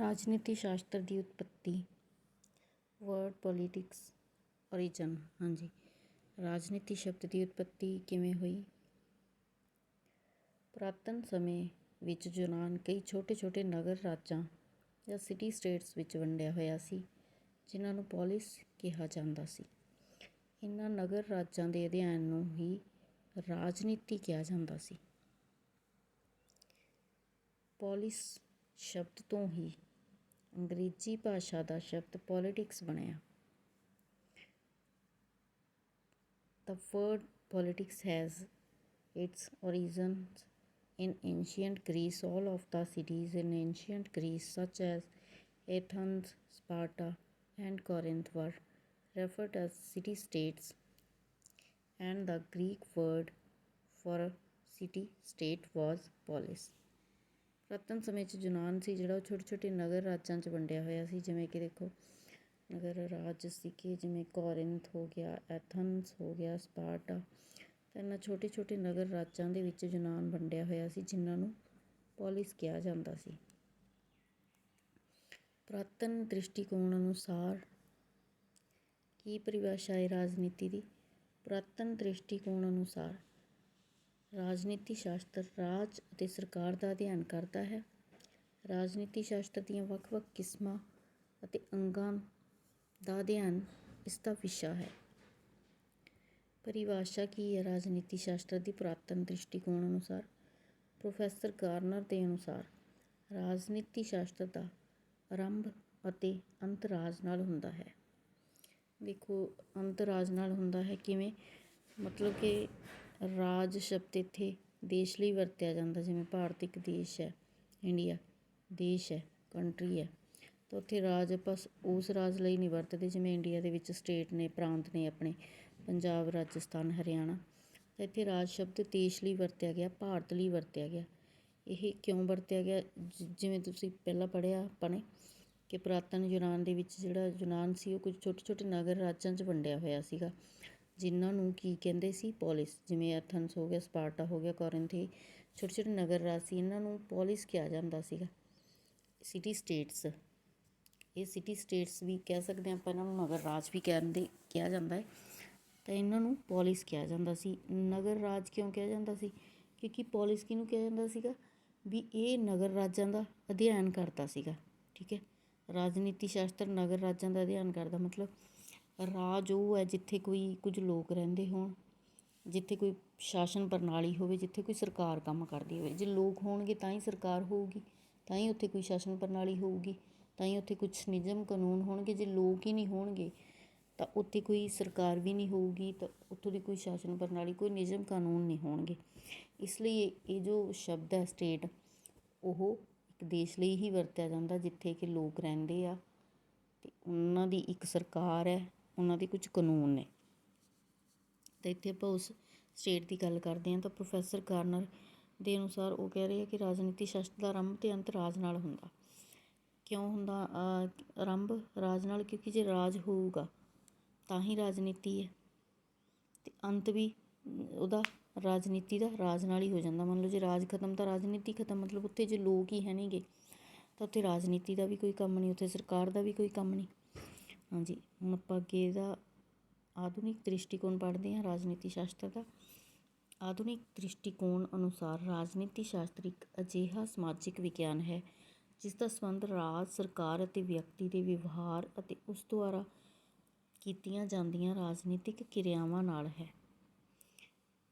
ਰਾਜਨੀਤੀ ਸ਼ਾਸਤਰ ਦੀ ਉਤਪਤੀ। ਵਰਡ ਪੋਲੀਟਿਕਸ ਓਰੀਜਨ ਹਾਂਜੀ। ਰਾਜਨੀਤੀ ਸ਼ਬਦ ਦੀ ਉਤਪਤੀ ਕਿਵੇਂ ਹੋਈ? ਪੁਰਾਤਨ ਸਮੇਂ ਵਿੱਚ ਯੂਨਾਨ ਕਈ ਛੋਟੇ-ਛੋਟੇ ਨਗਰ ਰਾਜਾਂ ਜਾਂ ਸਿਟੀ ਸਟੇਟਸ ਵਿੱਚ ਵੰਡਿਆ ਹੋਇਆ ਸੀ, ਜਿਨ੍ਹਾਂ ਨੂੰ ਪੋਲਿਸ ਕਿਹਾ ਜਾਂਦਾ ਸੀ। ਇਹਨਾਂ ਨਗਰ ਰਾਜਾਂ ਦੇ ਅਧਿਐਨ ਨੂੰ ਹੀ ਰਾਜਨੀਤੀ ਕਿਹਾ ਜਾਂਦਾ ਸੀ। ਪੋਲਿਸ ਸ਼ਬਦ ਤੋਂ ਹੀ ਅੰਗਰੇਜ਼ੀ ਭਾਸ਼ਾ ਦਾ ਸ਼ਬਦ ਪੋਲਿਟਿਕਸ ਬਣਿਆ The word politics has its origins in ancient Greece. All of the cities in ancient Greece, such as Athens, Sparta, and Corinth, were referred as city states, and the Greek word for a city state was polis. ਪੁਰਾਤਨ ਸਮੇਂ 'ਚ ਯੂਨਾਨ ਸੀ ਜਿਹੜਾ ਉਹ ਛੋਟੇ ਛੋਟੇ ਨਗਰ ਰਾਜਾਂ 'ਚ ਵੰਡਿਆ ਹੋਇਆ ਸੀ, ਜਿਵੇਂ ਕਿ ਦੇਖੋ ਨਗਰ ਰਾਜ ਸੀਗੇ ਜਿਵੇਂ ਕੋਰਿੰਥ ਹੋ ਗਿਆ, ਐਥਨਸ ਹੋ ਗਿਆ, ਸਪਾਰਟਾ, ਤਾਂ ਇਹਨਾਂ ਛੋਟੇ ਛੋਟੇ ਨਗਰ ਰਾਜਾਂ ਦੇ ਵਿੱਚ ਯੂਨਾਨ ਵੰਡਿਆ ਹੋਇਆ ਸੀ, ਜਿਨ੍ਹਾਂ ਨੂੰ ਪੋਲਿਸ ਕਿਹਾ ਜਾਂਦਾ ਸੀ। ਪੁਰਾਤਨ ਦ੍ਰਿਸ਼ਟੀਕੋਣ ਅਨੁਸਾਰ ਕੀ ਪਰਿਭਾਸ਼ਾ ਹੈ ਰਾਜਨੀਤੀ ਦੀ? ਪੁਰਾਤਨ ਦ੍ਰਿਸ਼ਟੀਕੋਣ ਅਨੁਸਾਰ ਰਾਜਨੀਤੀ ਸ਼ਾਸਤਰ ਰਾਜ ਅਤੇ ਸਰਕਾਰ ਦਾ ਅਧਿਐਨ ਕਰਦਾ ਹੈ। ਰਾਜਨੀਤੀ ਸ਼ਾਸਤਰ ਦੀਆਂ ਵੱਖ-ਵੱਖ ਕਿਸਮਾਂ ਅਤੇ ਅੰਗਾਂ ਦਾ ਅਧਿਐਨ ਇਸਦਾ ਵਿਸ਼ਾ ਹੈ। ਪਰਿਭਾਸ਼ਾ ਕੀ ਹੈ? ਰਾਜਨੀਤੀ ਸ਼ਾਸਤਰ ਦੀ ਪੁਰਾਤਨ ਦ੍ਰਿਸ਼ਟੀਕੋਣ ਅਨੁਸਾਰ, ਪ੍ਰੋਫੈਸਰ ਗਾਰਨਰ ਦੇ ਅਨੁਸਾਰ, ਰਾਜਨੀਤੀ ਸ਼ਾਸਤਰ ਦਾ ਆਰੰਭ ਅਤੇ ਅੰਤ ਰਾਜ ਨਾਲ ਹੁੰਦਾ ਹੈ। ਦੇਖੋ ਅੰਤ ਰਾਜ ਨਾਲ ਹੁੰਦਾ ਹੈ ਕਿਵੇਂ? ਮਤਲਬ ਕਿ ਰਾਜ ਸ਼ਬਦ ਇੱਥੇ ਦੇਸ਼ ਲਈ ਵਰਤਿਆ ਜਾਂਦਾ, ਜਿਵੇਂ ਭਾਰਤ ਇੱਕ ਦੇਸ਼ ਹੈ, ਇੰਡੀਆ ਦੇਸ਼ ਹੈ ਕੰਟਰੀ ਹੈ। ਤਾਂ ਉੱਥੇ ਰਾਜ ਆਪਾਂ ਉਸ ਰਾਜ ਲਈ ਨਹੀਂ ਵਰਤਦੇ, ਜਿਵੇਂ ਇੰਡੀਆ ਦੇ ਵਿੱਚ ਸਟੇਟ ਨੇ, ਪ੍ਰਾਂਤ ਨੇ ਆਪਣੇ, ਪੰਜਾਬ, ਰਾਜਸਥਾਨ, ਹਰਿਆਣਾ। ਤਾਂ ਇੱਥੇ ਰਾਜ ਸ਼ਬਦ ਦੇਸ਼ ਲਈ ਵਰਤਿਆ ਗਿਆ, ਭਾਰਤ ਲਈ ਵਰਤਿਆ ਗਿਆ। ਇਹ ਕਿਉਂ ਵਰਤਿਆ ਗਿਆ? ਜਿਵੇਂ ਤੁਸੀਂ ਪਹਿਲਾਂ ਪੜ੍ਹਿਆ ਆਪਾਂ ਨੇ ਕਿ ਪੁਰਾਤਨ ਯੂਨਾਨ ਦੇ ਵਿੱਚ ਜਿਹੜਾ ਯੂਨਾਨ ਸੀ, ਉਹ ਕੁਝ ਛੋਟੇ ਛੋਟੇ ਨਗਰ ਰਾਜਾਂ 'ਚ ਵੰਡਿਆ ਹੋਇਆ ਸੀਗਾ। ਜਿਨ੍ਹਾਂ ਨੂੰ ਕੀ ਕਹਿੰਦੇ ਸੀ? ਪੋਲਿਸ। ਜਿਵੇਂ ਐਥਨਸ ਹੋ ਗਿਆ, ਸਪਾਰਟਾ ਹੋ ਗਿਆ, ਕੋਰਿੰਥ, ਛੋਟੇ ਛੋਟੇ ਨਗਰ ਰਾਜ ਸੀ ਇਹਨਾਂ ਨੂੰ ਪੋਲਿਸ ਕਿਹਾ ਜਾਂਦਾ ਸੀਗਾ। ਸਿਟੀ ਸਟੇਟਸ ਇਹ ਸਿਟੀ ਸਟੇਟਸ ਵੀ ਕਹਿ ਸਕਦੇ ਆਪਾਂ, ਇਹਨਾਂ ਨੂੰ ਨਗਰ ਰਾਜ ਵੀ ਕਹਿੰਦੇ, ਕਿਹਾ ਜਾਂਦਾ ਹੈ। ਤਾਂ ਇਹਨਾਂ ਨੂੰ ਪੋਲਿਸ ਕਿਹਾ ਜਾਂਦਾ ਸੀ। ਨਗਰ ਰਾਜ ਕਿਉਂ ਕਿਹਾ ਜਾਂਦਾ ਸੀ? ਕਿਉਂਕਿ ਪੋਲਿਸ ਕਿਹਨੂੰ ਕਿਹਾ ਜਾਂਦਾ ਸੀਗਾ? ਵੀ ਇਹ ਨਗਰ ਰਾਜਾਂ ਦਾ ਅਧਿਐਨ ਕਰਦਾ ਸੀਗਾ, ਠੀਕ ਹੈ? ਰਾਜਨੀਤੀ ਸ਼ਾਸਤਰ ਨਗਰ ਰਾਜਾਂ ਦਾ ਅਧਿਐਨ ਕਰਦਾ, ਮਤਲਬ ਰਾਜ ਉਹ ਹੈ ਜਿੱਥੇ ਕੋਈ, ਕੁਝ ਲੋਕ ਰਹਿੰਦੇ ਹੋਣ, ਜਿੱਥੇ ਕੋਈ ਸ਼ਾਸਨ ਪ੍ਰਣਾਲੀ ਹੋਵੇ, ਜਿੱਥੇ ਕੋਈ ਸਰਕਾਰ ਕੰਮ ਕਰਦੀ ਹੋਵੇ। ਜੇ ਲੋਕ ਹੋਣਗੇ ਤਾਂ ਹੀ ਸਰਕਾਰ ਹੋਊਗੀ, ਤਾਂ ਹੀ ਉੱਥੇ ਕੋਈ ਸ਼ਾਸਨ ਪ੍ਰਣਾਲੀ ਹੋਊਗੀ, ਤਾਂ ਹੀ ਉੱਥੇ ਕੁਝ ਨਿਯਮ ਕਾਨੂੰਨ ਹੋਣਗੇ। ਜੇ ਲੋਕ ਹੀ ਨਹੀਂ ਹੋਣਗੇ, ਤਾਂ ਉੱਥੇ ਕੋਈ ਸਰਕਾਰ ਵੀ ਨਹੀਂ ਹੋਊਗੀ, ਤਾਂ ਉੱਥੋਂ ਦੀ ਕੋਈ ਸ਼ਾਸਨ ਪ੍ਰਣਾਲੀ, ਕੋਈ ਨਿਯਮ ਕਾਨੂੰਨ ਨਹੀਂ ਹੋਣਗੇ। ਇਸ ਲਈ ਇਹ ਜੋ ਸ਼ਬਦ ਹੈ ਸਟੇਟ, ਉਹ ਇੱਕ ਦੇਸ਼ ਲਈ ਹੀ ਵਰਤਿਆ ਜਾਂਦਾ, ਜਿੱਥੇ ਕਿ ਲੋਕ ਰਹਿੰਦੇ ਆ, ਤੇ ਉਹਨਾਂ ਦੀ ਇੱਕ ਸਰਕਾਰ ਹੈ ਉਹਨਾਂ ਦੇ ਕੁਝ ਕਾਨੂੰਨ ਨੇ। ਤਾਂ ਇੱਥੇ ਆਪਾਂ ਉਸ ਸਟੇਟ ਦੀ ਗੱਲ ਕਰਦੇ ਹਾਂ ਤਾਂ ਪ੍ਰੋਫੈਸਰ ਕਾਰਨਰ ਦੇ ਅਨੁਸਾਰ ਉਹ ਕਹਿ ਰਹੇ ਆ ਕਿ ਰਾਜਨੀਤੀ ਸ਼ਾਸਤਰ ਦਾ ਆਰੰਭ ਤੇ ਅੰਤ ਰਾਜ ਨਾਲ ਹੁੰਦਾ। ਕਿਉਂ ਹੁੰਦਾ? ਆਰੰਭ ਰਾਜ ਨਾਲ ਕਿਉਂਕਿ ਜੇ ਰਾਜ ਹੋਊਗਾ ਤਾਂ ਹੀ ਰਾਜਨੀਤੀ ਹੈ। ਤੇ ਅੰਤ ਵੀ ਉਹਦਾ ਰਾਜਨੀਤੀ ਦਾ ਰਾਜ ਨਾਲ ਹੀ ਹੋ ਜਾਂਦਾ। ਮੰਨ ਲਓ ਜੇ ਰਾਜ ਖਤਮ ਤਾਂ ਰਾਜਨੀਤੀ ਖਤਮ, ਮਤਲਬ ਉੱਥੇ ਜੇ ਲੋਕ ਹੀ ਹੈ ਨਹੀਂਗੇ ਤਾਂ ਉੱਥੇ ਰਾਜਨੀਤੀ ਦਾ ਵੀ ਕੋਈ ਕੰਮ ਨਹੀਂ, ਉੱਥੇ ਸਰਕਾਰ ਦਾ ਵੀ ਕੋਈ ਕੰਮ ਨਹੀਂ। ਹਾਂਜੀ, ਹੁਣ ਆਪਾਂ ਅੱਗੇ ਇਹਦਾ ਆਧੁਨਿਕ ਦ੍ਰਿਸ਼ਟੀਕੋਣ ਪੜ੍ਹਦੇ ਹਾਂ, ਰਾਜਨੀਤੀ ਸ਼ਾਸਤਰ ਦਾ। ਆਧੁਨਿਕ ਦ੍ਰਿਸ਼ਟੀਕੋਣ ਅਨੁਸਾਰ ਰਾਜਨੀਤੀ ਸ਼ਾਸਤਰ ਇੱਕ ਅਜਿਹਾ ਸਮਾਜਿਕ ਵਿਗਿਆਨ ਹੈ, ਜਿਸ ਦਾ ਸੰਬੰਧ ਰਾਜ, ਸਰਕਾਰ ਅਤੇ ਵਿਅਕਤੀ ਦੇ ਵਿਵਹਾਰ ਅਤੇ ਉਸ ਦੁਆਰਾ ਕੀਤੀਆਂ ਜਾਂਦੀਆਂ ਰਾਜਨੀਤਿਕ ਕਿਰਿਆਵਾਂ ਨਾਲ ਹੈ।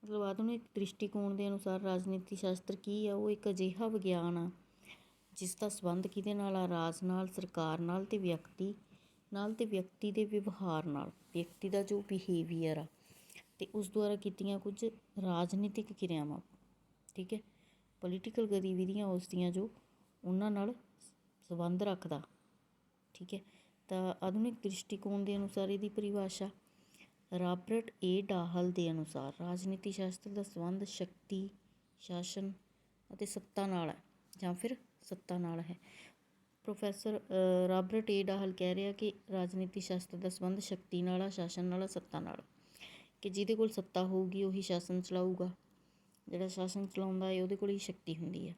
ਮਤਲਬ ਆਧੁਨਿਕ ਦ੍ਰਿਸ਼ਟੀਕੋਣ ਦੇ ਅਨੁਸਾਰ ਰਾਜਨੀਤੀ ਸ਼ਾਸਤਰ ਕੀ ਆ? ਉਹ ਇੱਕ ਅਜਿਹਾ ਵਿਗਿਆਨ ਆ, ਜਿਸ ਦਾ ਸੰਬੰਧ ਕਿਹਦੇ ਨਾਲ ਆ? ਰਾਜ ਨਾਲ, ਸਰਕਾਰ ਨਾਲ ਤੇ ਵਿਅਕਤੀ ਨਾਲ ਤੇ ਵਿਅਕਤੀ ਦੇ ਵਿਵਹਾਰ ਨਾਲ, ਵਿਅਕਤੀ ਦਾ ਜੋ ਬਿਹੇਵੀਅਰ ਆ, ਤੇ ਉਸ ਦੁਆਰਾ ਕੀਤੀਆਂ ਕੁਝ ਰਾਜਨੀਤਿਕ ਕਿਰਿਆਵਾਂ, ਠੀਕ ਹੈ? ਪੋਲੀਟੀਕਲ ਗਤੀਵਿਧੀਆਂ ਉਸ ਦੀਆਂ ਜੋ ਉਹਨਾਂ ਨਾਲ ਸੰਬੰਧ ਰੱਖਦਾ, ਠੀਕ ਹੈ? ਤਾਂ ਆਧੁਨਿਕ ਦ੍ਰਿਸ਼ਟੀਕੋਣ ਦੇ ਅਨੁਸਾਰ ਇਹਦੀ ਪਰਿਭਾਸ਼ਾ ਰਾਬਰਟ ਏ ਡਾਹਲ ਦੇ ਅਨੁਸਾਰ ਰਾਜਨੀਤੀ ਸ਼ਾਸਤਰ ਦਾ ਸੰਬੰਧ ਸ਼ਕਤੀ, ਸ਼ਾਸਨ ਅਤੇ ਸੱਤਾ ਨਾਲ ਹੈ, ਜਾਂ ਫਿਰ ਸੱਤਾ ਨਾਲ ਹੈ। ਪ੍ਰੋਫੈਸਰ ਰਾਬਰਟ ਏ. ਡਾਹਲ ਕਹਿ ਰਿਹਾ ਕਿ ਰਾਜਨੀਤੀ ਸ਼ਾਸਤਰ ਦਾ ਸੰਬੰਧ ਸ਼ਕਤੀ ਨਾਲ ਆ, ਸ਼ਾਸਨ ਨਾਲ ਆ, ਸੱਤਾ ਨਾਲ। ਕਿ ਜਿਹਦੇ ਕੋਲ ਸੱਤਾ ਹੋਊਗੀ, ਉਹੀ ਸ਼ਾਸਨ ਚਲਾਊਗਾ। ਜਿਹੜਾ ਸ਼ਾਸਨ ਚਲਾਉਂਦਾ ਹੈ ਉਹਦੇ ਕੋਲ ਹੀ ਸ਼ਕਤੀ ਹੁੰਦੀ ਹੈ